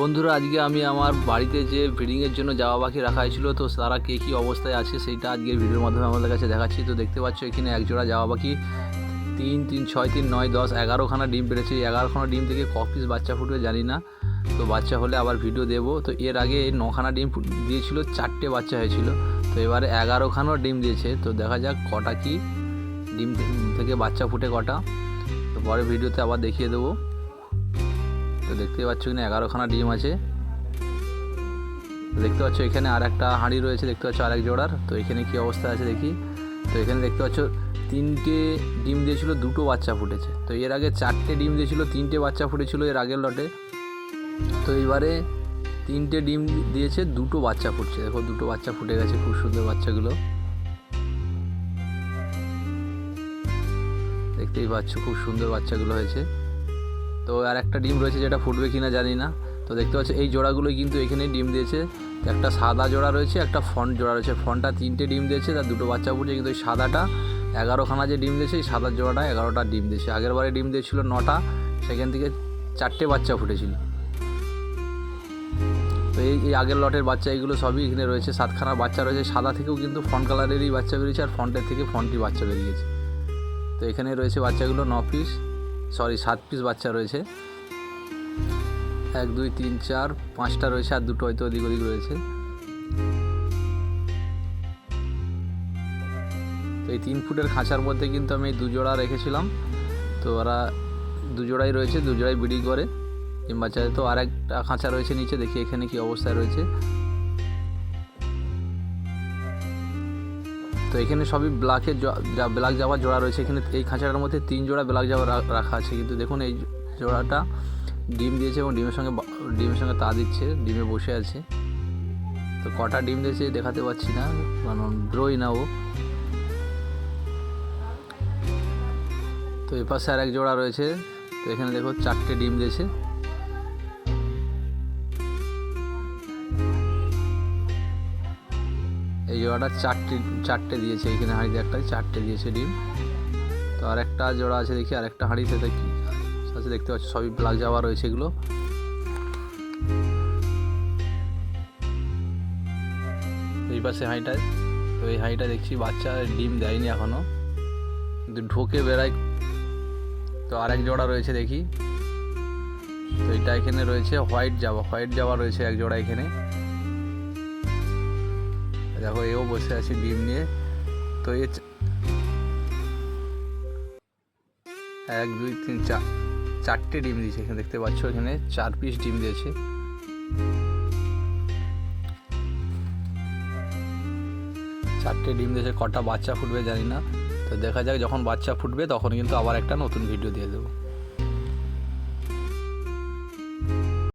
বন্ধুরা, আজকে আমি আমার বাড়িতে যে ব্রিডিংয়ের জন্য যাওয়া পাখি রাখা হয়েছিল, তো তারা কে কী অবস্থায় আছে সেইটা আজকের ভিডিওর মাধ্যমে আমাদের কাছে দেখাচ্ছি। তো দেখতে পাচ্ছ এখানে এক জোড়া যাওয়া পাখি তিন তিন, ছয়, তিন, নয়, দশ, এগারোখানা ডিম পেড়েছে এগারোখানা ডিম থেকে ক পিস বাচ্চা ফুটবে জানি না, তো বাচ্চা হলে আবার ভিডিও দেবো। তো এর আগে নখানা ডিম দিয়েছিল চারটে বাচ্চা হয়েছিল। তো এবারে এগারোখানাও ডিম দিয়েছে। তো দেখা যাক কটা কি ডিম থেকে বাচ্চা ফুটে কটা। তো পরে ভিডিওতে আবার দেখিয়ে দেবো। তো দেখতে পাচ্ছ এখানে এগারোখানা ডিম আছে। দেখতে পাচ্ছ এখানে আর একটা হাঁড়ি রয়েছে, দেখতে পাচ্ছ আরেক জোড়ার। তো এখানে কি অবস্থা আছে দেখি। তো এখানে দেখতে পাচ্ছ তিনটে ডিম দিয়েছিল, দুটো বাচ্চা ফুটেছে। তো এর আগে চারটে ডিম দিয়েছিল, তিনটে বাচ্চা ফুটেছিল এর আগের লটে। তো এবারে তিনটে ডিম দিয়েছে, দুটো বাচ্চা ফুটছে। দেখো, দুটো বাচ্চা ফুটে গেছে খুব সুন্দর বাচ্চাগুলো। দেখতেই পাচ্ছ খুব সুন্দর বাচ্চাগুলো হয়েছে। তো আর একটা ডিম রয়েছে যেটা ফুটবে কিনা জানি না। তো দেখতে পাচ্ছ, এই জোড়াগুলোই কিন্তু এখানে ডিম দিয়েছে। একটা সাদা জোড়া রয়েছে, একটা ফন্ট জোড়া রয়েছে। ফন্টটা তিনটে ডিম দিয়েছে, তার দুটো বাচ্চা ফুটছে কিন্তু এই সাদাটা এগারোখানা যে ডিম দিয়েছে, এই সাদা জোড়াটা এগারোটা ডিম দিয়েছে। আগের বারে ডিম দিয়েছিল নটা, সেখান থেকে চারটে বাচ্চা ফুটেছিল। তো এই এই আগের লটের বাচ্চা এগুলো সবই এখানে রয়েছে। সাতখানা বাচ্চা রয়েছে। সাদা থেকেও কিন্তু ফন্ট কালারেরই বাচ্চা বেরিয়েছে, আর ফন্টের থেকে ফন্টই বাচ্চা বেরিয়েছে। তো এখানে রয়েছে বাচ্চাগুলো ন পিস সরি, সাত পিস বাচ্চা রয়েছে। এক, দুই, তিন, চার, পাঁচটা রয়েছে আর দুটো হয়তো ওদিক ওদিক রয়েছে। তো এই তিন ফুটের খাঁচার মধ্যে কিন্তু আমি দুজোড়া রেখেছিলাম। তো ওরা দুজোড়াই রয়েছে, দুজোড়াই বিড়ি করে। ডিম বাচ্চা তো আর একটা খাঁচা রয়েছে নিচে, দেখি এখানে কি অবস্থায় রয়েছে। তো এখানে সবই ব্ল্যাকের যা ব্ল্যাক জামা জোড়া রয়েছে। এখানে এই খাঁচাটার মধ্যে তিন জোড়া ব্ল্যাক রা- রাখা আছে। কিন্তু দেখুন, এই জোড়াটা ডিম দিয়েছে এবং ডিমের সঙ্গে ডিমের সঙ্গে তা দিচ্ছে, ডিমে বসে আছে। তো কটা ডিম দিয়েছে দেখাতে পাচ্ছি না, কারণ ব্রোই না ও। তো এপাশে আর এক জোড়া রয়েছে। তো এখানে দেখো, চারটে ডিম দিয়েছে। জোড়াটা চারটে চারটে দিয়েছে এইখানে হাঁড়িতে একটা, চারটে দিয়েছে ডিম। তো আর একটা জোড়া আছে দেখি আর একটা হাঁড়িতে দেখি। আছে দেখতে পাচ্ছি, সবই ব্ল্যাক যাওয়া রয়েছে এগুলো। এই পাশে হাঁড়িটায়, তো এই হাঁড়িটা দেখছি বাচ্চা ডিম দেয়নি এখনও। কিন্তু ঢোকে বেড়ায়। তো আরেক জোড়া রয়েছে দেখি। তো এটা এখানে রয়েছে হোয়াইট জাবা হোয়াইট জাবা রয়েছে এক জোড়া এখানে। দেখো, এও বসে আছে ডিম নিয়ে। তো এ এক, দুই, তিন, চার, চারটে ডিম দিয়েছে এখানে, দেখতে পাচ্ছ এখানে। চার পিস ডিম দিয়েছে। চারটে ডিম দিয়েছে, কটা বাচ্চা ফুটবে জানি না। তো দেখা যাক, যখন বাচ্চা ফুটবে, তখন কিন্তু আবার একটা নতুন ভিডিও দিয়ে দেবো।